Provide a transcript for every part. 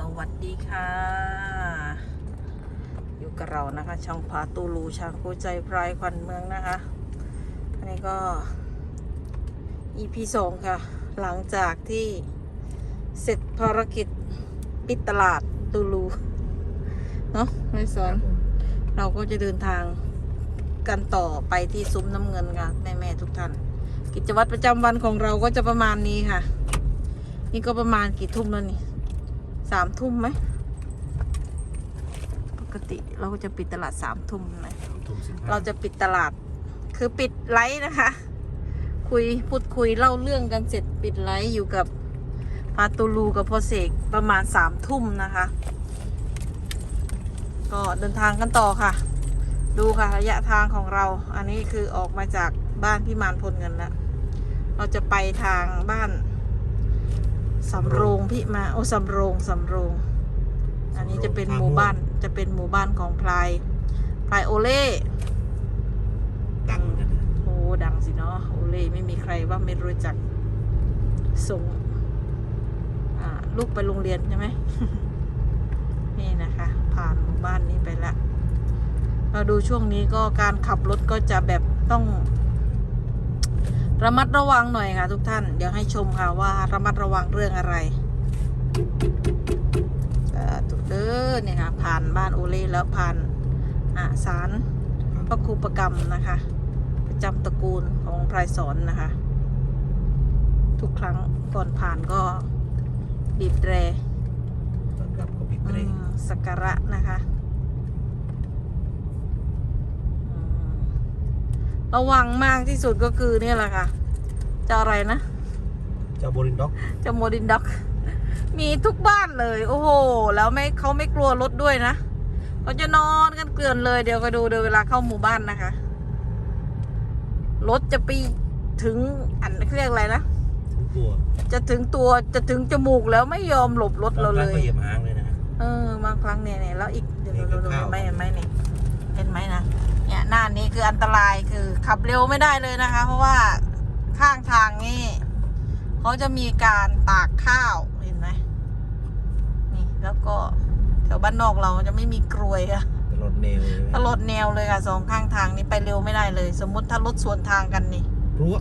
สวัสดีค่ะ อยู่กับเรานะคะ ช่องพาตูลูช่างคู่ใจพรายควันเมืองนะคะ อันนี้ก็ EP สองค่ะ หลังจากที่เสร็จภารกิจปิดตลาดตูลู เนาะไม่สอน เราก็จะเดินทางกันต่อไปที่ซุ้มน้ำเงินค่ะ แม่ๆทุกท่าน กิจวัตรประจำวันของเราก็จะประมาณนี้ค่ะ นี่ก็ประมาณกี่ทุ่มแล้วนี่ สามทุ่มไหม ปกติเราก็จะปิดตลาดสามทุ่มนะทุ่มสิบห้าเราจะปิดตลาด คือปิดไลฟ์นะคะ คุยพูดคุยเล่าเรื่องกันเสร็จปิดไลฟ์อยู่กับพาตูลูกับพอเสกประมาณสามทุ่มนะคะ ก็เดินทางกันต่อค่ะ ดูค่ะระยะทางของเรา อันนี้คือออกมาจากบ้านพี่มานพลเงินแล้วเราจะไปทางบ้าน สำโรงพี่มาโอ้สำโรงสำโรง อันนี้จะเป็นหมู่บ้านจะเป็นหมู่บ้านของพลายพลายโอเล่ดังเหมือนกันนะโอ้ดังสิเนาะโอเล่ไม่มีใครว่าไม่รู้จักส่งอ่าลูกไปโรงเรียนใช่ไหมนี่นะคะ ผ่านหมู่บ้านนี้ไปละ เราดูช่วงนี้ก็การขับรถก็จะแบบต้อง ระมัดระวังหน่อยค่ะทุกท่าน เดี๋ยวให้ชมค่ะว่าระมัดระวังเรื่องอะไรสาธุเด้อเนี่ยค่ะ ผ่านบ้านโอเล่แล้วผ่านอ่าศาลพระครูประกรรมนะคะ ประจำตระกูลของพรายสอนนะคะ ทุกครั้งก่อนผ่านก็บีบแตรตอนกลับก็ปิดอืเบรกมสักการะนะคะอืม ระวังมากที่สุดก็คือเนี่ยแหละค่ะเจะอะไรนะเจ้าโบลินด็อกเจะโมดินด็อก มีทุกบ้านเลย โอ้โห แล้วไม่เขาไม่กลัวรถด้วยนะเขาจะนอนกันเกลื่อนเลยเดี๋ยวก็ดูเดี๋ยวเวลาเข้าหมู่บ้านนะคะ รถจะไปถึงอันเขาเรียกอะไรนะ ถึงตัวจะถึงตัวจะถึงจมูกแล้วไม่ยอมหลบรถเราบเลงครั้งก็ย เหยียบหางเลยนะฮะเออบางครั้งเนี่ยเนี่ยแล้วอีกเดี๋ยวนี่ดูก็ดูเข้าเห็นไหมเห็นไหมนี่เห็นไหมนะเนี่ยหน้านี้คืออันตรายคือ ขับเร็วไม่ได้เลยนะคะ เพราะว่าข้างทางนี่เขาจะมีการตากข้าวเห็นไหมนี่แล้วก็แถวบ้านนอกเราจะไม่มีกรวยอะเป็นรถเนวเลยตลอดแนวเลยค่ะสองข้างทางนี่ไปเร็วไม่ได้เลย สมมุติถ้ารถสวนทางกันนี่รั้ว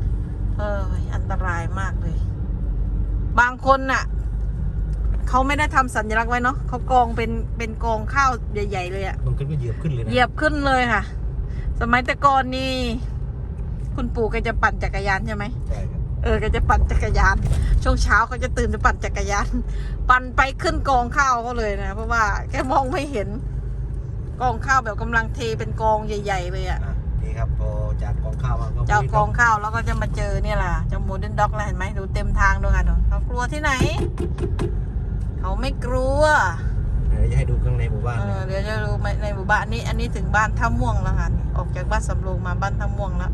เอออันตรายมากเลย บางคนน่ะเขาไม่ได้ทำสัญลักษณ์ไว้เนาะเขากองเป็นเป็นกองข้าวใหญ่ ๆ เลยอะมันขึ้นก็เหยียบขึ้นเลยนะเหยียบขึ้นเลยค่ะ สมัยแต่ก่อนนี่ คุณปู่แกจะปั่นจักรยานใช่ไหมใช่ครับเออแกจะปั่นจักรยาน ช่วงเช้าเขาจะตื่นจะปั่นจักรยาน ปั่นไปขึ้นกองข้าวเขาเลยนะ เพราะว่าแกมองไม่เห็น กองข้าวแบบกำลังเทเป็นกองใหญ่ๆเลยอะอะนี่ครับพอจากกองข้าวมาก็เจ้ากองข้าวแล้วก็จะมาเจอเนี่ยล่ะเจ้าโมเดิร์นด็อกแล้วเห็นไหมดูเต็มทางด้วยกันเขากลัวที่ไหน เขาไม่กลัว เดี๋ยวจะให้ดูข้างในหมู่บ้านเอนะอเดี๋ยวจะดูในหมู่บ้านนี้ อันนี้ถึงบ้านท่าม่วงแล้วค่ะนี่ออกจากบ้านสำโรงมาบ้านท่าม่วงแล้ว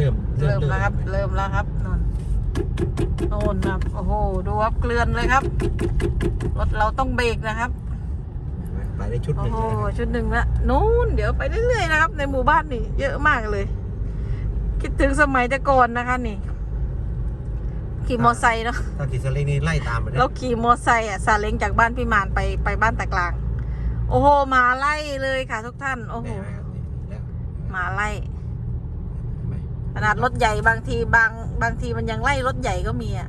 เริ่มเริ่มแล้วครับ เริ่มแล้วครับนนโน่นครับโอ้โหดูครับเกลือนเลยครับรถเราต้องเบรกนะครับไปได้ชุดหโอ้นึ่งโหเลยนะครับชุดหนึ่งละนู้นเดี๋ยวไปเรื่อยๆนะครับ ในหมู่บ้านนี่เยอะมากเลย คิดถึงสมัยแต่ก่อนนะคะนี่ ขี่มอไซค์เนาะถ้าขี่สลิงนี่ไล่ตามไปนะเราขี่มอไซค์อะซาเล้งจากบ้านพี่มานไปไปบ้านตะกลาง โอ้โหมาไล่เลยค่ะทุกท่าน โอ้โหเห็นไหมครับนี่แล้วมาไล่เห็นไหม ขนาดรถใหญ่บางทีบางบางทีมันยังไล่รถใหญ่ก็มีอะ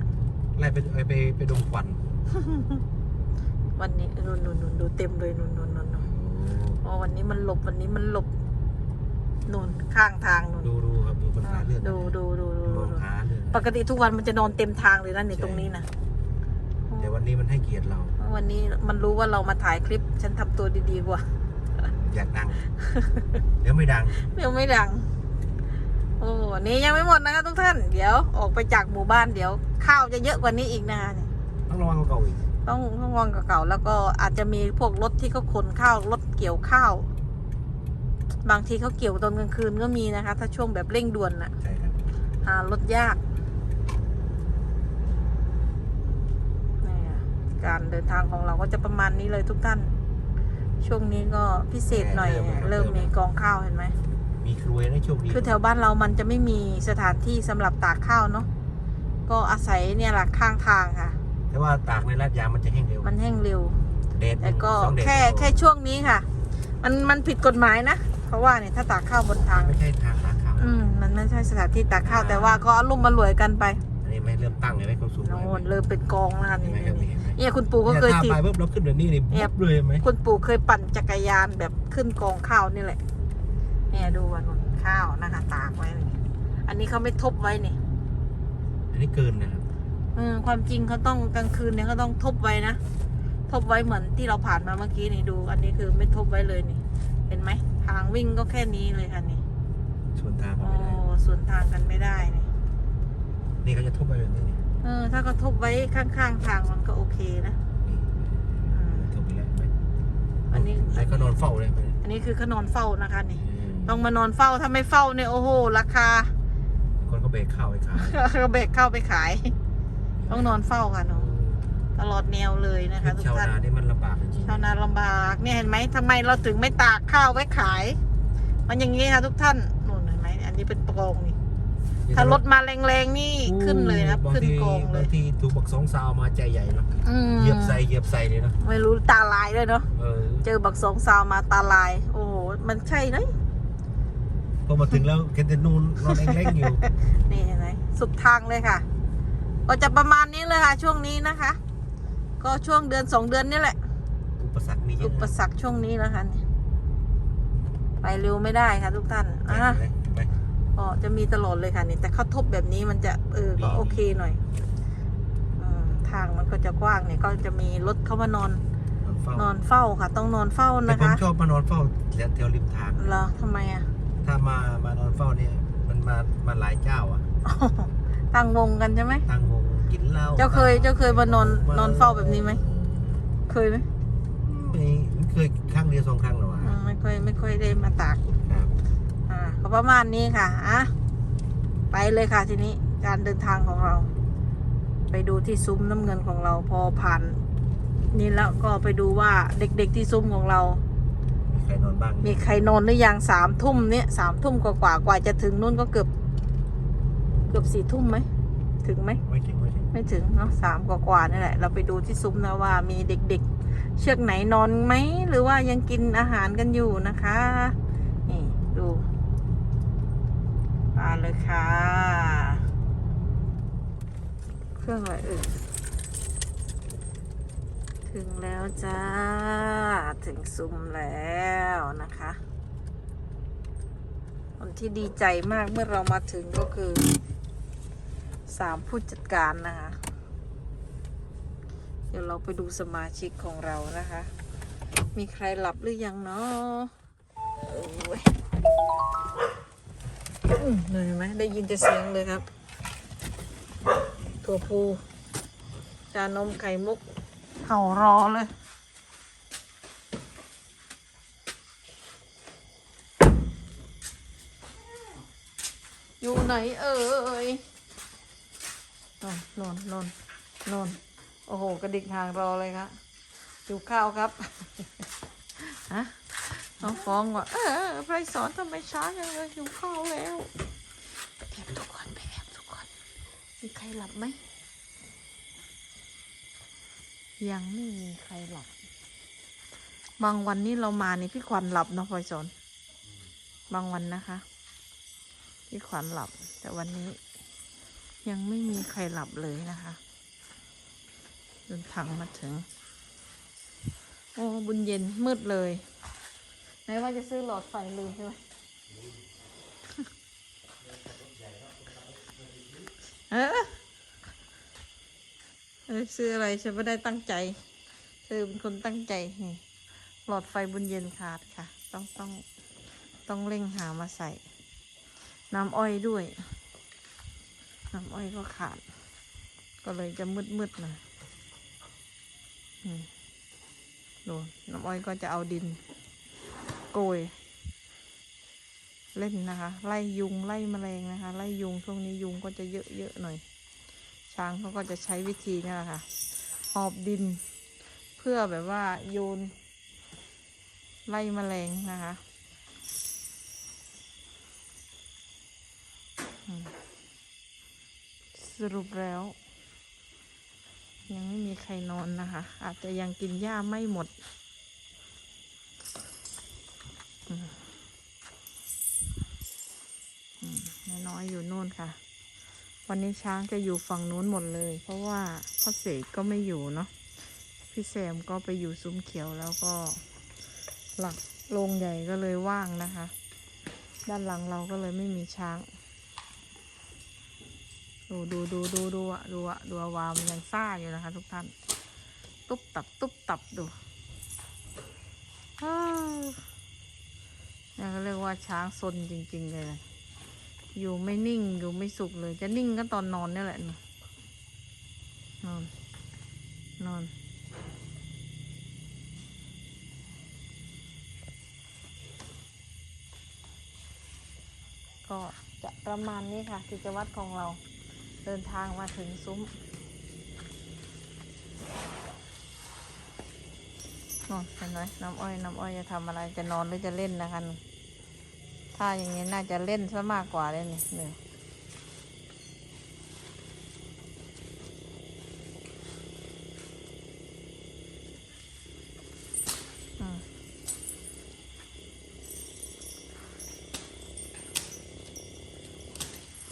ไล่ไปไปไปไปดมควันวันนี้นุ่นนุ่นนุ่นดูเต็มเลยนุ่นนุ่นนุ่นนุ่นโอ้วันนี้มันหลบวันนี้มันหลบนุ่นข้างทางนุ่นดูดูครับดูปัญหาเลือดดูดูดูดูมดูองดูขาเลยปกติทุกวันมันจะนอนเต็มทางเลยนะในใช่ตรงนี้นะแต่วันนี้มันให้เกียรติเรา วันนี้มันรู้ว่าเรามาถ่ายคลิป ฉันทำตัวดีๆกว่า อยากดัง เดี๋ยวไม่ดัง เดี๋ยวไม่ดัง โอ้นี่ยังไม่หมดนะคะทุกท่าน เดี๋ยวออกไปจากหมู่บ้านเดี๋ยว ข้าวจะเยอะกว่านี้อีกนะคะเนี่ยต้องระวังกว่าเก่าอีกต้องต้องวางกับเก่าแล้วก็อาจจะมีพวกรถที่เขาขนข้าวรถเกี่ยวข้าว บางทีเขาเกี่ยวตอนกลางคืนก็มีนะคะ ถ้าช่วงแบบเร่งด่วนน่ะใช่ครับหารถยากนี่อะการเดินทางของเราก็จะประมาณนี้เลยทุกท่าน ช่วงนี้ก็พิเศษหน่อยเนี่ยเริ่มมีกองข้าวเห็นไหม มีครวยนะโชคดีคือแถวบ้านเรามันจะไม่มีสถานที่สำหรับตากข้าวเนาะก็อาศัยเนี่ยแหละข้างทางค่ะ แต่ว่าตากในลาดยางมันจะแห้งเร็ว มันแห้งเร็วแดดแต่ก็สองดดแค่แค่ช่วงนี้ค่ะ มันมันผิดกฎหมายนะเพราะว่าเนี่ยถ้าตากข้าวบนทางไม่ใช่ทางตากข้าวอืมมันไม่ใช่สถานที่ตากข้าวแต่ว่าก็อารมณ์มารวยกันไปอันนี้ไม่เริ่มตั้งเลยไหมความสูงโน่นเริ่มเป็นกองแล้วค่ะเห็นนี่ไหมครับนี่เห็นไหมเนี่ยคุณปู่ก็เคยนี่ถีถ้าบไปปุ๊บเราขึ้นแบบนี้นี่เนี่ยปุ๊บเลยเห็นไหมคุณปู่เคยปั่นจักรยานแบบขึ้นกองข้าวนี่แหละ เนี่ยดูว่านู่นข้าวนะคะตากไว้นี่อันนี้เขาไม่ทบไว้นี่อันนี้เกินนะครับเออความจริงเขาต้องกลางคืนเนี่ยเขาต้องทบไว้นะทบไว้เหมือนที่เราผ่านมาเมื่อกี้นี่ดู อันนี้คือไม่ทบไว้เลยนี่ เห็นไหมทางวิ่งก็แค่นี้เลยค่ะนี่ส่วนทางก็โอ้ไม่ได้ สวนทางกันไม่ได้นี่นี่เขาจะทุบไปแบบนี้นี่เออ ถ้าเขาทบไว้ข้างๆทางมันก็โอเคนะอืมทุบไปแล้วเห็นไหมอันนี้ไอ้ก็นอนเฝ้าเลยอันนี้คือเขานอนเฝ้านะคะนี่ ต้องมานอนเฝ้าถ้าไม่เฝ้าเนี่ยโอ้โหราคา คนก็เบรกเข้าไปขายก็เบรกเข้าไปขาย ต้องนอนเฝ้าค่ะน้องตลอดแนวเลยนะคะทุกชาวท่านนานี่มันลำบากจริงๆชาวนาลำบากเนี่ยเห็นไหมทำไมเราถึงไม่ตากข้าวไว้ขาย มันอย่างนี้ค่ะทุกท่านนู่นเห็นไหมอันนี้เป็นกองนี่ถ้ารถมาแรงๆนี่ขึ้นเลยนะบางขึ้นทีกองเลบายงทีถูกบักสองซาวมาใจใหญ่เนาะอืมเหยียบใส่เหยียบใส่เลยเนาะไม่รู้ตาลายเลยเนาะเออ เจอบักสองซาวมาตาลาย โอ้โหมันใช่ไหมพ อมาถึงแล้วเคนเตนูนนอนเล็กๆอยู่ นี่เห็นไหมสุดทางเลยค่ะ ก็จะประมาณนี้เลยค่ะ ช่วงนี้นะคะ ก็ช่วงเดือนสองเดือนนี่แหละ อุปสรรคมีเยอุอะปสรรคช่วงนี้นะคะนี่ไปเร็วไม่ได้ค่ะทุกท่านไปอะไปไปก็จะมีตลอดเลยค่ะนี่แต่เขาทบแบบนี้มันจะเออก็ดีโอเคหน่อยอมทางมันก็จะกว้างเนี่ยก็จะมีรถเข้ามานอนนอนเฝ้านอนเฝ้าค่ะ ต้องนอนเฝ้าแต่นะผมคะชอบมานอนเฝ้าแถวริมทางเหรอทำไมอะ ถ้ามามานอนเฝ้าเนี่ยมันมามาหลายเจ้าอะตั้งวงกันใช่ไหมตั้งวงกินเหล้าเจ้าเคยเจ้าเคยมานอนนอนเฝ้าแบบนี้ไหมเคยไหมไม่ไม่เคยครั้งเดียวสองครั้งหรอวะอืมไม่ค่อยไม่ค่อยได้มาตากครับอ่าก็ประมาณนี้ค่ะอะไปเลยค่ะทีนี้การเดินทางของเรา ไปดูที่ซุ้มน้ำเงินของเราพอผ่าน นี่แล้วก็ไปดูว่าเด็กๆที่ซุ้มของเรามีใค รนอนบ้างมีใครนอนหรือยังสามทุ่มเนี่ยสามทุ่มกว่ากว่ากว่าจะถึงนู่นก็เกือบ เกือบสี่ทุ่มไหมถึงไหมไม่ถึงไม่ถึงไม่ถึงเนาะสามกว่ากว่านี่แหละ เราไปดูที่ซุ้มนะว่ามีเด็กๆ เชือกไหนนอนไหมหรือว่ายังกินอาหารกันอยู่นะคะนี่ดูมาเลยค่ะ เครื่องอะไรเอ่ย ถึงแล้วจ้า ถึงซุ้มแล้วนะคะ คนที่ดีใจมากเมื่อเรามาถึงก็คือสามผู้จัดการนะคะ เดี๋ยวเราไปดูสมาชิกของเรานะคะ มีใครหลับหรือยังเนาะเหนื่อยไหมได้ยินแต่เสียงเลยครับ ถั่วพูจานมไข่มุก ห่ารอเลย อยู่ไหนเอ่ยนอนนอนนอนนอนโอ้โห กระดิกหางรอเลยครับอยู่ข้าวครับฮะน้องฟ้องว่าเออไพรสอนทำไมช้าจังเลยอยู่ข้าวแล้วไปแอบทุกคนไปแอบทุกคนมีใครหลับไหม ยังไม่มีใครหลับบางวันนี้เรามานี่พี่ขวัญหลับเนาะพลอยสนบางวันนะคะ พี่ขวัญหลับ แต่วันนี้ ยังไม่มีใครหลับเลยนะคะเดินทางมาถึง โอ้บุญเย็นมืดเลยไหนว่าจะซื้อหลอดไฟลืมใช่ไหมเออ อซื้ออะไรฉันไม่ได้ตั้งใจ เธอเป็นคนตั้งใจนี่หลอดไฟบุญเย็นขาดค่ะ ต้องต้องต้องเร่งหามาใส่ น้ำอ้อยด้วย น้ำอ้อยก็ขาด ก็เลยจะมืดมืดหน่อยดูน้ำอ้อยก็จะเอาดิน โกย เล่นนะคะ ไล่ยุงไล่แมลงนะคะ ไล่ยุงช่วงนี้ยุงก็จะเยอะๆหน่อย ช้างเขาก็จะใช้วิธีนี่แหละค่ะ หอบดิน เพื่อแบบว่าโยน ไล่แมลงนะคะสรุปแล้ว ยังไม่มีใครนอนนะคะ อาจจะยังกินหญ้าไม่หมดน้อยๆอยู่นู่นค่ะ วันนี้ช้างจะอยู่ฝั่งนู้นหมดเลย เพราะว่าพ่อเสกก็ไม่อยู่เนาะพี่แซมก็ไปอยู่ซุ้มเขียวแล้วก็ หลักโรงใหญ่ก็เลยว่างนะคะ ด้านหลังเราก็เลยไม่มีช้าง ดูดูดูดูดูอะดูอะดูวามันยังซ่าอยู่นะคะ ทุกท่าน ตุ๊บตับตุ๊บตับดูอ้าวนี่ก็เรียกว่าช้างซนจริง ๆ เลยนะ อยู่ไม่นิ่งอยู่ไม่สุขเลย จะนิ่งก็ตอนนอนนี่แหละนี่นอน นอน ก็จะประมาณนี้ค่ะ กิจวัตรของเราเดินทางมาถึงซุ้มนอนเห็นไหมน้ำอ้อยน้ำอ้อยจะทำอะไรจะนอนหรือจะเล่นนะคะนี่ ถ้าอย่างนี้น่าจะเล่นซะมากกว่าเลยนี่เนี่ยอืม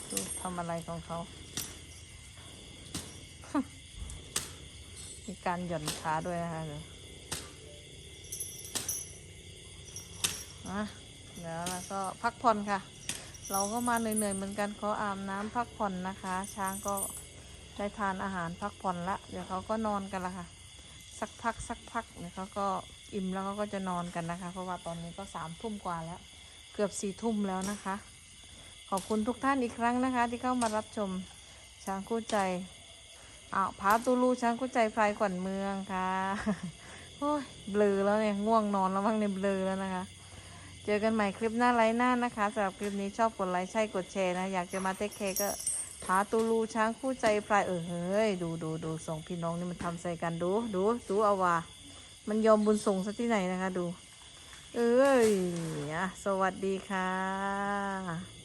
ดูทำอะไรของเขา มีการหย่อนขาด้วยนะคะเดี๋ยวอะ เดี๋ยวเราก็พักผ่อนค่ะ เราก็มาเหนื่อยๆเหมือนกันขออาบน้ำพักผ่อนนะคะ ช้างก็ได้ทานอาหารพักผ่อนละ เดี๋ยวเขาก็นอนกันละค่ะ สักพักสักพักเดี๋ยวเขาก็อิ่มแล้วเขาก็จะนอนกันนะคะ เพราะว่าตอนนี้ก็สามทุ่มกว่าแล้ว เกือบสี่ทุ่มแล้วนะคะ ขอบคุณทุกท่านอีกครั้งนะคะ ที่เข้ามารับชมช้างคู่ใจอ้าวผาตูลูช้างคู่ใจพลายขวัญเมืองค่ะโอ้ยเบลอแล้วเนี่ยง่วงนอนแล้วบ้างเนี่ยเบลอแล้วนะคะ จอกันใหม่คลิปหน้าไลฟ์หน้านะคะสำหรับคลิปนี้ชอบกดไลค์ใช่กดแชร์นะ อยากจะมาเทคเคก็ผาตูลูช้างคู่ใจพลายเออเฮ้ย ดูดูดูสองพี่น้องนี่มันทำใส่กันดูดูดูเอาว่า มันยอมบุญส่งซะที่ไหนนะคะ ดู เอ้ยอะสวัสดีค่ะ